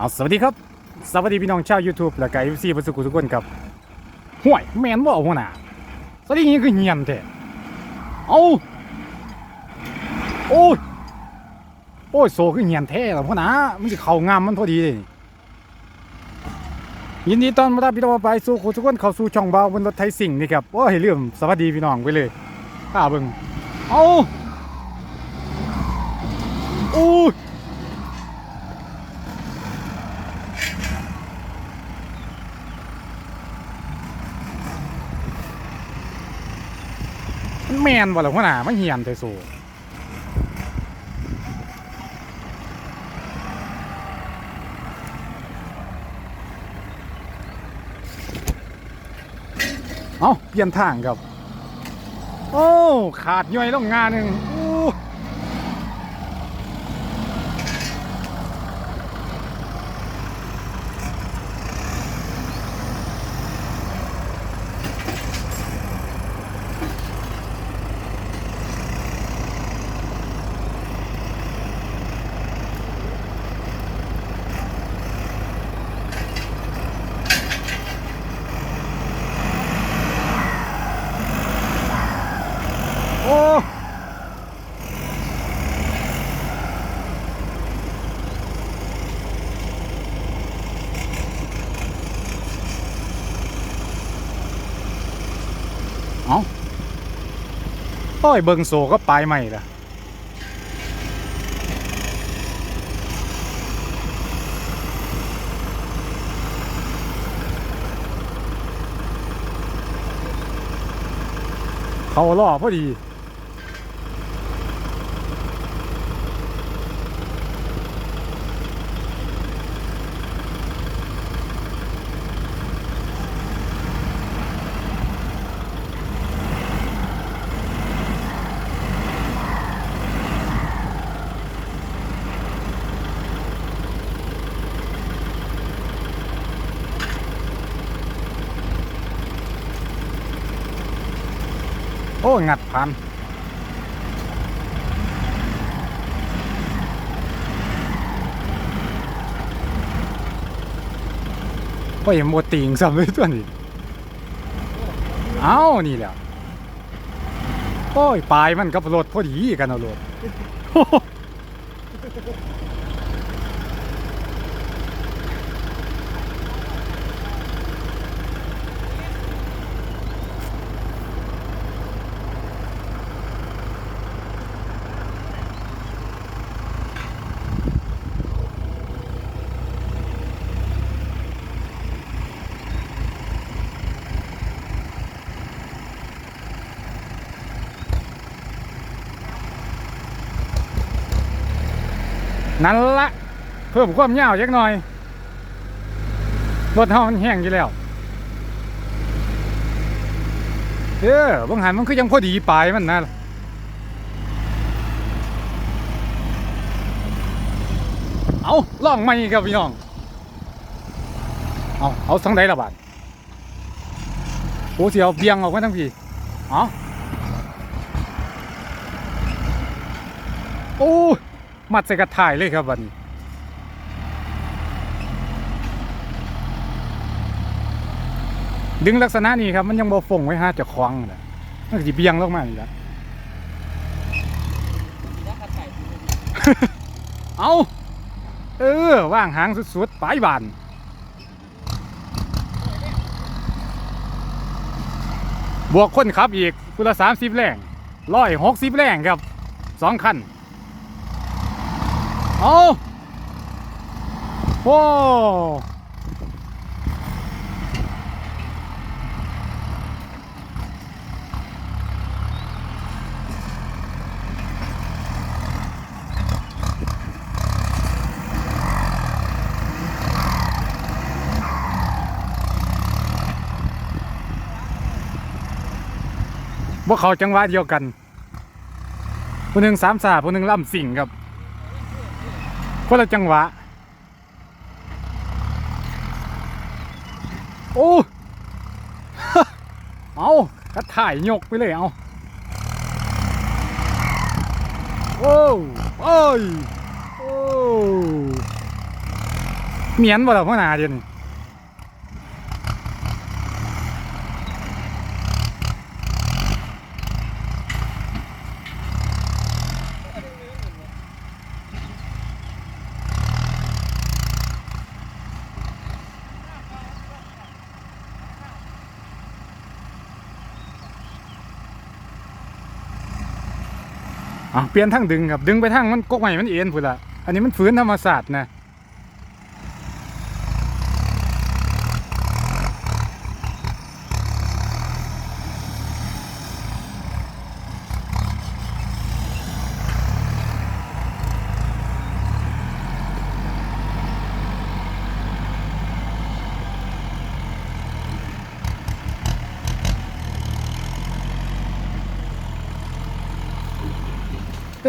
เอาสวัสดีครับ สวัสดีพี่น้องชาว YouTube และก็ FC ประสุกุทุกคนครับห่วยแมนบ่หัวหน้าสวัสดีนี่คือเงียนแท้เอาโอ้ยโอ้ยโซคือเงียนแท้ล่ะหัวหน้ามันสิเข้างามมันพอดีเลยยินดีต้อนรับพี่น้องไปสู่ทุกคนเข้าสู่ช่องเบาบนรถไทยสิ่งนี่ครับโอ้ยเรื่องสวัสดีพี่น้องไปเลยข้าเบิ่งเอาโอ้ย มันแมนบ่ล่ะหัวหน้ามันเหียนแต่สูเอาเปลี่ยนทางครับ โอ้ ขาดย่อยลงงานหนึ่งโอ้โอ้ เอาโอ้ยเบิงโซก็ปลายใหม่ละเขาล่อพอดี อ้ยงัดพันโอ้ยหมติงซ้ำเลยตัวนี้เอ้านี่แหละโอ้ยปลายมันกับรถพอดีกันเอารถ นั่นละเพิ่มความยาวจักหน่อยรถเฮามันแห้งอยู่แล้วเออบางหันมันคือยังพอดีปลายมันนะเอาล่องไม่ครับพี่น้อง เอาเอาสังใดละบาทโอ้เสียวเบียงออกมาทั้งพี่เอาโอ้ มัดใส่กระถ่ายเลยครับวันนี้ดึงลักษณะนี้ครับมันยังบ่ฟงไว้ฮะจะคล้องนะมันก็สิเบียงลงมาอีกแล้วเอาเออว่างหางสุดๆปลายบานบวกคนขับอีกคุณละสามสิบแรงร้อยหกสิบแรงครับสองคัน เอาโอ้พวกเขาจังหวะเดียวกันผู้หนึ่งสามสาผู้หนึ่งล่ำสิ่งครับ คนละจังหวะ โอ้ เอากระถ่ายยกไปเลยเอาโอ้โอ้ยโอ้เมียนบ่ล่ะพ่อหนาเดี๋ยวนี้ อะเปลี่ยนทั้งดึงครับ ดึงไปทั้งมันกกใหม่มันเอ็นพุ่นละอันนี้มันฝืนธรรมศาสตร์นะ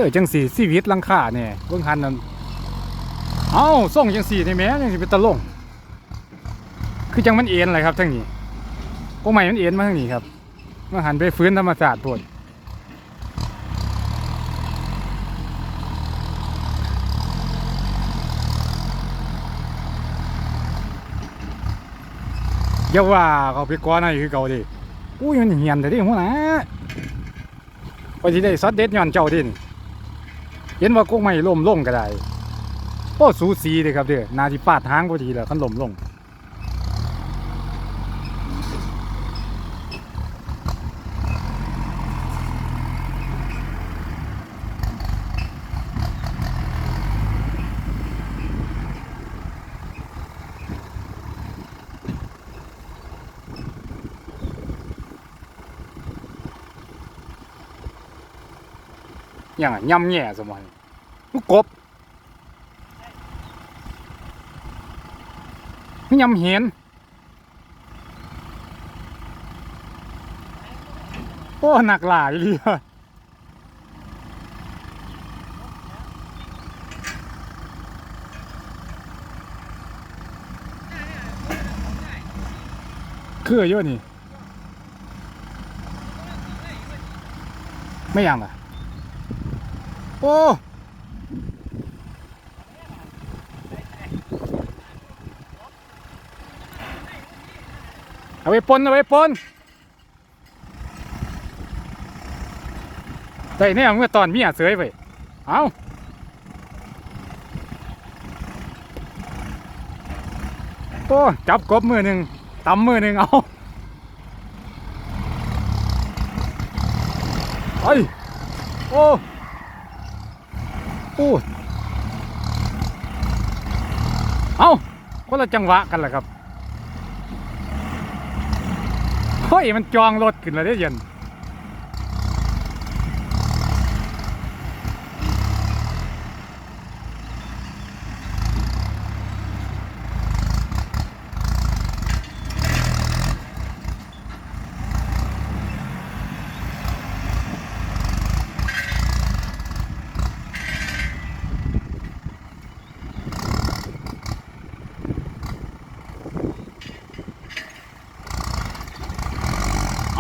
ออจังสีชีวิตลังค่าเนี่ยเบิ่งหันนั่นเอ้าส่งจังสีนี่แม่จังสิเป็นตะลงคือจังมันเอ็นเลยครับทั้งนี้ก็ใหม่มันเอ็นมาทั้งนี้ครับมาหันไปฟื้นธรรมศาสตร์โพดอย่าว่าเขาไปก้อนอะไรคือเก่าดิอุ้ยมันเหียนแต่ดิหัวนะพอที่ได้ซอสเด็ดย้อนเจ้าดิน เห็นว่ากุ้งไม่ล่มลงก็ได้โอ้สูสีเลยครับเด้อนาทีปาดทางพอดีแล้วคันล่มลง อย่างอะย่ำแย่สมัยลูกกบนี่ยำเห็นโอ้หนักหลายเลยคือเยอะนี่ ไม่ยังอะ โอ้เอาไปปนเอาไปปนแต่เนี่ยเมื่อตอนมียเสยไปเอาโอ้จับกบมือหนึ่งตำมือหนึ่งเอาไอ้โอ้ โอ้เอาคนละจังหวะกันแหละครับเฮ้ยมันจองรถขึ้นแล้วเด้เย็น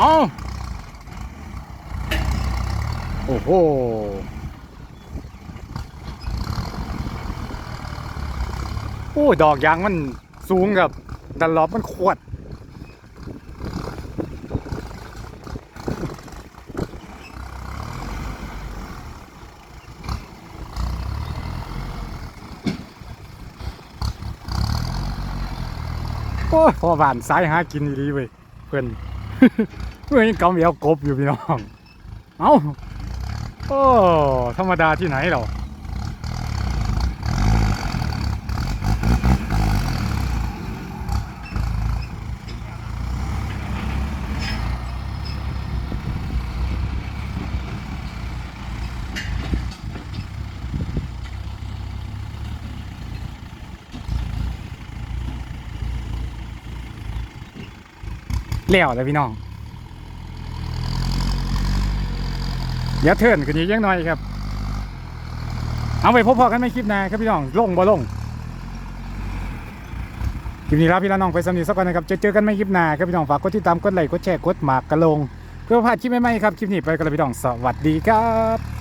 เอาโอ้โหโอ้ดอกยางมันสูงกับดันลอบมันขวด โอ้ยพอบ้านสายหากินดีเว้ยเพื่อน เพื่อนยังกำเอวกบอยู่พี่น้อง เอ้า โอ้ ธรรมดาที่ไหนเราแล้วเลยพี่น้อง เดี๋ยวเทิร์นกันอีกยังหน่อยครับ เอาไปพบพอกันไม่คลิปหนาครับพี่น้องลงบ่ลงคลิปนี้ลาพี่ละน้องไปสำนีสักก่อนนะครับจะเจอกันไม่คลิปหนาครับพี่น้องฝากกดติดตามกดไลค์กดแชร์กดหมากกระลง เพื่อพลาดคลิปใหม่ๆครับคลิปนี้ไปกันเลยพี่น้องสวัสดีครับ